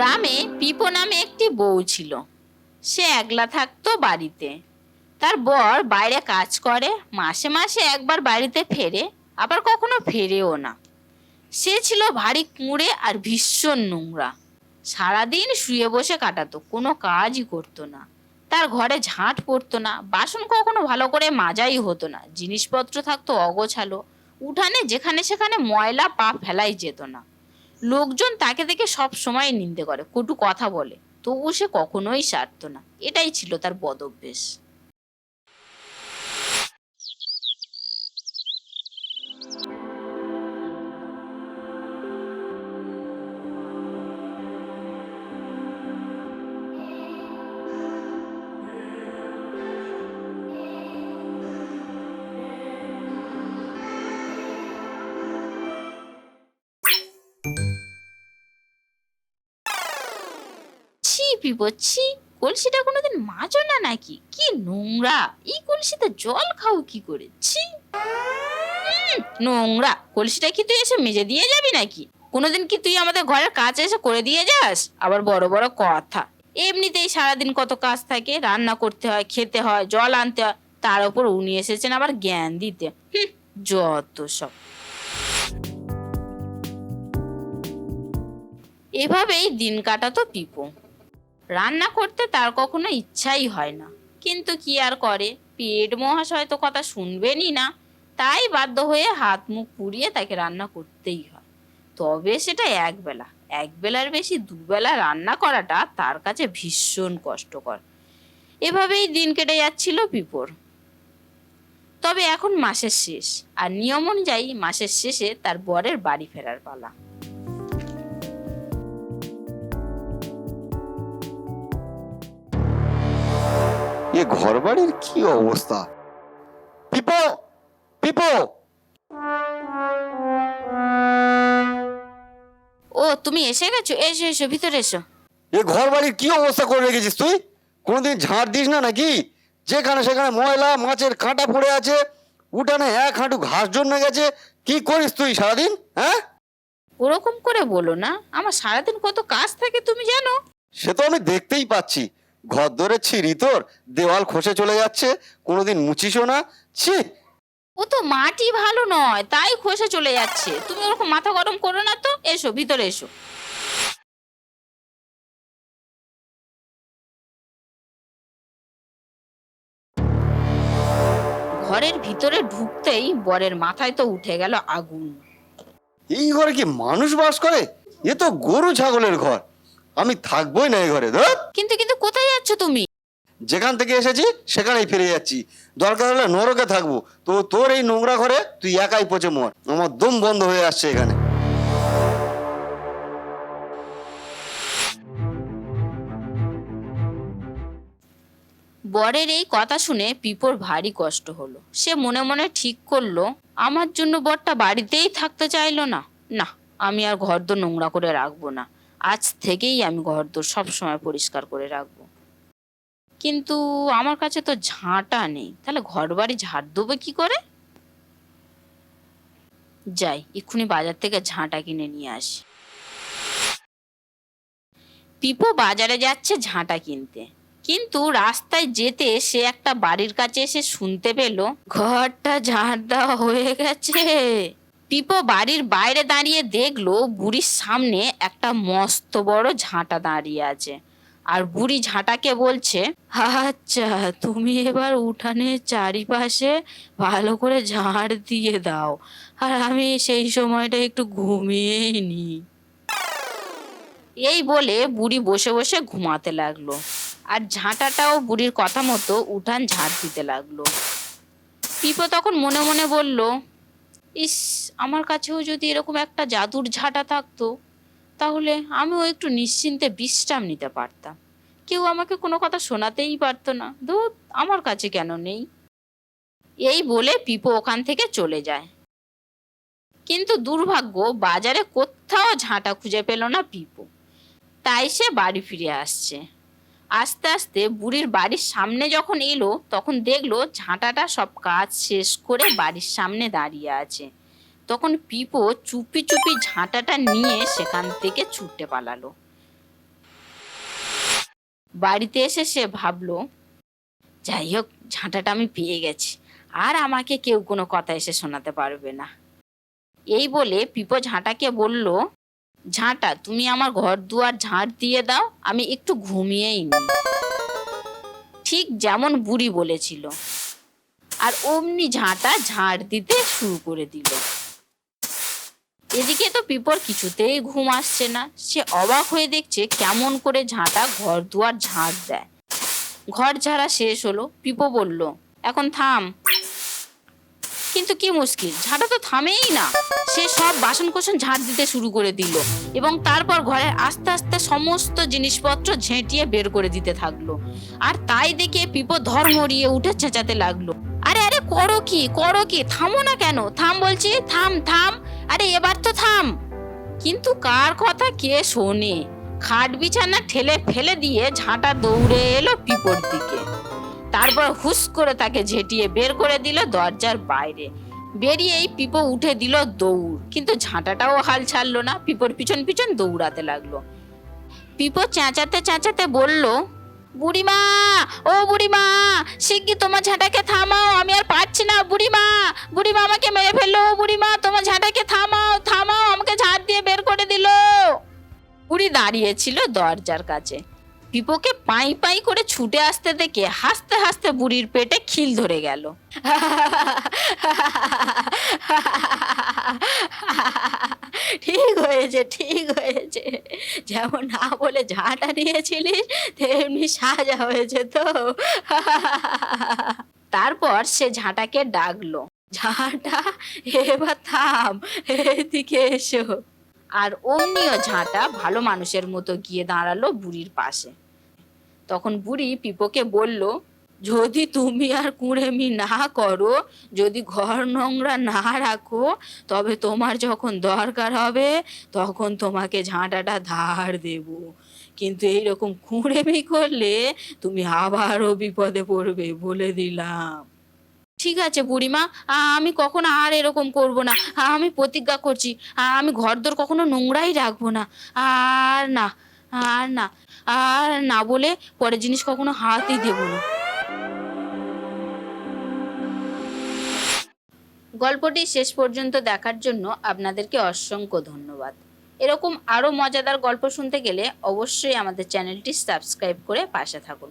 গ্রামে পিপো নামে একটি বউ ছিল। সে একলা থাকতো বাড়িতে। তার বর বাইরে কাজ করে, মাসে মাসে একবার বাড়িতে ফেরে, আবার কখনো ফেরেও না। সে ছিল ভারী কুঁড়ে আর ভীষণ নোংরা। সারাদিন শুয়ে বসে কাটাতো, কোনো কাজই করতো না। তার ঘরে ঝাঁট পড়তো না, বাসন কখনো ভালো করে মাজাই হতো না, জিনিসপত্র থাকতো অগোছালো, উঠানে যেখানে সেখানে ময়লা পা ফেলাই যেত না। লোকজন তাকে দেখে সব সময় নিন্দে করে, কটু কথা বলে। তবু সে কখনোই সারতো না। এটাই ছিল তার বদভ্যেস ছি পিপো ছি কলসিটা কোনোদিন মাজো না নাকি? কি নোংরা। এই কলসিতে জল খাও কি করে? ছি। নোংরা। কলসিটা কি তুই এসে মেজে দিয়ে যাবি নাকি? কোনোদিন কি তুই আমাদের ঘরের কাজ এসে করে দিয়ে যাস? আবার বড় বড় কথা। এমনিতেই সারাদিন কত কাজ থাকে। রান্না করতে হয়, খেতে হয়, জল আনতে হয়। তার উপর উনি এসেছেন আবার জ্ঞান দিতে। যত সব। এভাবেই দিন কাটাতো পিপো। রান্না করতে তার কখনো ইচ্ছাই হয় না। কিন্তু কি আর করে? পেট মহাশয় তো কথা শুনবেনই না। তাই বাধ্য হয়ে হাত মুখ পুড়িয়ে তাকে রান্না করতেই হয়। তবে সেটা একবেলা। একবেলার বেশি দুবেলা রান্না করাটা তার কাছে ভীষণ কষ্টকর। এভাবেই দিন কেটে যাচ্ছিল পিপোর তবে এখন মাসের শেষ। আর নিয়ম অনুযায়ী মাসের শেষে তার বরের বাড়ি ফেরার পালা। এ ঘর বাড়ির কি অবস্থা? পিপো পিপো! ও তুমি এসে গেছো? এসো এসো ভিতরে এসো। এ ঘর বাড়ির কি অবস্থা করে রেখেছিস তুই? কোনোদিন ঝাড় দিস না নাকি? যেখানে সেখানে ময়লা মাছের কাঁটা পড়ে আছে উঠানে এক হাঁটু ঘাস জন্মে গেছে কি করিস তুই সারাদিন হ্যাঁ? ওরকম করে বলো না আমার সারাদিন কত কাজ থাকে তুমি জানো? সে তো আমি দেখতেই পাচ্ছি। ঘর ধরে ছিঁড়ি তোর দেওয়াল খসে চলে যাচ্ছে কোনোদিন মুছিসও না ছি। ও তো মাটি ভালো নয় তাই খসে চলে যাচ্ছে। তুমি ওরকম মাথা গরম করো না তো এসো ভিতরে এসো। ঘরের ভিতরে ঢুকতেই বরের মাথায় তো উঠে গেল আগুন। এই ঘরে কি মানুষ বাস করে? এ তো গরু ছাগলের ঘর। আমি থাকবোই না এই ঘরে ধর। কিন্তু কিন্তু কোথায় যাচ্ছ তুমি? যেখান থেকে এসেছি সেখানেই ফিরে যাচ্ছি। দরকার হলে নরকে থাকব। তো তোর এই নোংরা ঘরে তুই একাই পচে মর। আমার দম বন্ধ হয়ে আসছে এখানে। বরের এই কথা শুনে পিপোর ভারী কষ্ট হলো। সে মনে মনে ঠিক করল আমার জন্য বরটা বাড়িতেই থাকতে চাইলো না। না আমি আর ঘরদোর নোংরা করে রাখব না। আজ থেকেই আমি ঘর ঘরদোর সবসময় পরিষ্কার করে রাখব। কিন্তু আমার কাছে তো ঝাঁটা নেই। তাহলে ঘর বাড়ি ঝাড় দেবো কি করে? যাই, এক্ষুনি বাজার থেকে ঝাঁটা কিনে নিয়ে আসি। পিপো বাজারে যাচ্ছে ঝাঁটা কিনতে। কিন্তু রাস্তায় যেতে সে একটা বাড়ির কাছে এসে শুনতে পেল, ঘরটা ঝাঁট দেওয়া হয়ে গেছে। পিপো বাড়ির বাইরে দাঁড়িয়ে দেখল বুড়ির সামনে একটা মস্ত বড় ঝাঁটা দাঁড়িয়ে আছে। আর বুড়ি ঝাঁটাকে বলছে আচ্ছা তুমি এবার উঠানের চারিপাশে ভালো করে ঝাড় দিয়ে দাও। আর আমি সেই সময়টা একটু ঘুমিয়েই নিই এই বলে বুড়ি বসে বসে ঘুমাতে লাগল। আর ঝাঁটাটাও বুড়ির কথা মতো উঠান ঝাড় দিতে লাগল। পিপো তখন মনে মনে বলল ইস, আমার কাছেও যদি এরকম একটা জাদুর ঝাঁটা থাকতো, তাহলে আমিও একটু নিশ্চিন্তে বিশ্রাম নিতে পারতাম। কেউ আমাকে কোনো কথা শোনাতেই পারতো না। ধুত আমার কাছে কেন নেই? এই বলে পিপো ওখান থেকে চলে যায়। কিন্তু দুর্ভাগ্য, বাজারে কোথাও ঝাঁটা খুঁজে পেল না পিপো। তাই সে বাড়ি ফিরে আসছে। আস্তে আস্তে বুড়ির বাড়ির সামনে যখন এলো, তখন দেখল ঝাঁটাটা সব কাজ শেষ করে বাড়ির সামনে দাঁড়িয়ে আছে। তখন পিপো চুপি চুপি ঝাঁটাটা নিয়ে সেখান থেকে ছুটে পালালো। বাড়িতে এসে সে ভাবলো, যাই হোক, ঝাঁটাটা আমি পেয়ে গেছি। আর আমাকে কেউ কোনো কথা এসে শোনাতে পারবে না। এই বলে পিপো ঝাঁটাকে বলল ঝাঁটা, তুমি আমার ঘর দুয়ার ঝাঁট দিয়ে দাও, আমি একটু ঘুমিয়েই নিই। ঠিক যেমন বুড়ি বলেছিল। আর অমনি ঝাঁটা ঝাঁট দিতে শুরু করে দিল। এদিকে তো পিপর কিছুতেই ঘুম আসছে না। সে অবাক হয়ে দেখছে কেমন করে ঝাঁটা ঘর দুয়ার ঝাঁট দেয়। ঘর ঝাড়া শেষ হলো। পিপো বলল, এখন থাম। কিন্তু কি মুশকিল? ঝাঁটা তো থামেই না। সে সব বাসন কোসন ঝাঁট দিতে শুরু করে দিল এবং তারপর ঘরের আস্তে আস্তে সমস্ত জিনিসপত্র ঝেঁটিয়ে বের করে দিতে থাকল। আর তাই দেখে পিপো ধর মরিয়ে উঠে চেঁচাতে লাগল। আরে আরে, করো কি? করো কি? থামো না কেন? থাম বলছি, থাম থাম। আরে, এবার তো থাম। কিন্তু কার কথা কে শোনে? খাট বিছানা ঠেলে ফেলে দিয়ে ঝাঁটা দৌড়ে এলো পিপোর দিকে। তারপর হুস করে তাকে ঝেঁটিয়ে বের করে দিল দরজার বাইরে। বেরিয়েই পিপো উঠে দিল দৌড়। কিন্তু ঝাঁটাটাও হাল ছাড়লো না, পিপোর পিছন পিছন দৌড়াতে লাগল। পিপো চেঁচাতে চেঁচাতে বলল, বুড়িমা, ও বুড়িমা, শিগগি তোমার ঝাঁটাকে থামাও, আমি আর পারছি না, বুড়িমা বুড়িমা আমাকে মেরে ফেলল, ও বুড়িমা, তোমার ঝাঁটাকে থামাও থামাও, আমাকে ঝাঁট দিয়ে বের করে দিল। বুড়ি দাঁড়িয়েছিল দরজার কাছে। পিপোকে পাই পাই করে ছুটে আসতে দেখে হাসতে হাসতে বুড়ির পেটে খিল ধরে গেল। ঠিক হয়েছে ঠিক হয়েছে। যেমন না বলে ঝাঁটা নিয়েছিলিস তেমনি সাজা হয়েছে তো। তারপর সে ঝাঁটাকে ডাকলো। ঝাঁটা, এবার থাম, এদিকে এসো। আর অমনিও ঝাঁটা ভালো মানুষের মতো গিয়ে দাঁড়াল বুড়ির পাশে। তখন বুড়ি পিপোকে বলল, যদি তুমি আর কুঁড়েমি না করো, যদি ঘর নোংরা না রাখো, তবে তোমার যখন দরকার হবে, তখন তোমাকে ঝাঁটাটা ধার দেব। কিন্তু এইরকম কুঁড়েমি করলে তুমি আবারও বিপদে পড়বে বলে দিলাম। ঠিক আছে বুড়িমা আমি কখনো আর এরকম করব না। আমি প্রতিজ্ঞা করছি আমি ঘরদোর কখনো নোংরাই রাখব না। আর না আর না আর না বলে পরের জিনিস কখনো হাতই দেবো না। গল্পটি শেষ পর্যন্ত দেখার জন্য আপনাদেরকে অসংখ্য ধন্যবাদ। এরকম আরও মজাদার গল্প শুনতে গেলে অবশ্যই আমাদের চ্যানেলটি সাবস্ক্রাইব করে পাশে থাকুন।